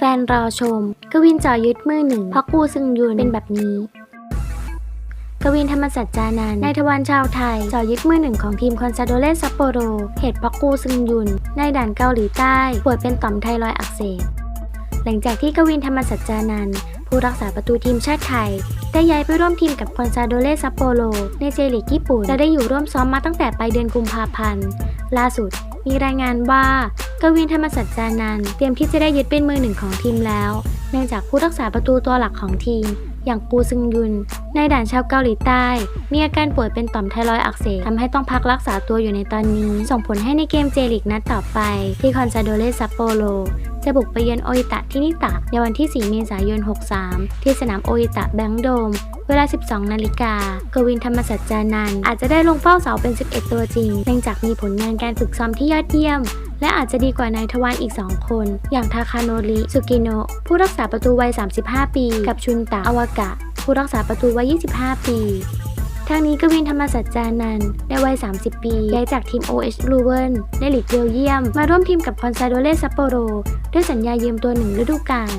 แฟนรอชม กวินจ่อยึดมือหนึ่งเพราะกูซึงยุนเป็นแบบนี้ กวินธรรมสัจจานันท์นายทวารชาวไทยจ่อยึดมือหนึ่งของทีมคอนซาโดเลซัปโปโร เหตุเพราะกูซึงยุนในด่านเกาหลีใต้ป่วยเป็นต่อมไทรอยด์อักเสบ หลังจากที่กวินธรรมสัจจานันผู้รักษาประตูทีมชาติไทย ได้ย้ายไปร่วมทีมกับคอนซาโดเลซัปโปโรในเจลีกญี่ปุ่นและได้อยู่ร่วมซ้อมมาตั้งแต่ปลายเดือนกุมภาพันธ์ ล่าสุด มีรายงานว่า กวินธรรมสัจจานันเตรียมที่จะได้ยึดเป็นมือหนึ่งของทีมแล้ว เนื่องจากผู้รักษาประตูตัวหลักของทีม อย่างกูซึงยุนในด่านชาวเกาหลีใต้ มีอาการป่วยเป็นต่อมไทรอยด์อักเสบทำให้ต้องพักรักษาตัวอยู่ในตอนนี้ ส่งผลให้ในเกมเจลิกนัดต่อไป ที่คอนซาโดเลซัปโปโรจะบุกไปเยือนโออิตะที่นิตะในวันที่ 4 เมษายน 63 ที่สนามโออิตะแบงค์โดม เวลา 12 นาฬิกากวินธรรมสัจจานันอาจจะได้ลงเฝ้าเสาเป็น 11 ตัวจริง เนื่องจากมีผลงานการฝึกซ้อมที่ยอดเยี่ยม และอาจจะดีกว่านายทวารอีก 2 คน อย่างทาคาโนริสุกิโนะผู้รักษาประตูวัย 35 ปี กับชุนตะอวากะ ผู้รักษาประตูวัย 25 ปีทางนี้กวินธรรมสัจจานันท์ในวัย 30 ปีย้ายจากทีม OH l u v e n ในลีกเบลเยียม มาร่วมทีมกับคอนซาโดเลซัปโปโร ด้วยสัญญายืมตัวหนึ่งฤดูกาล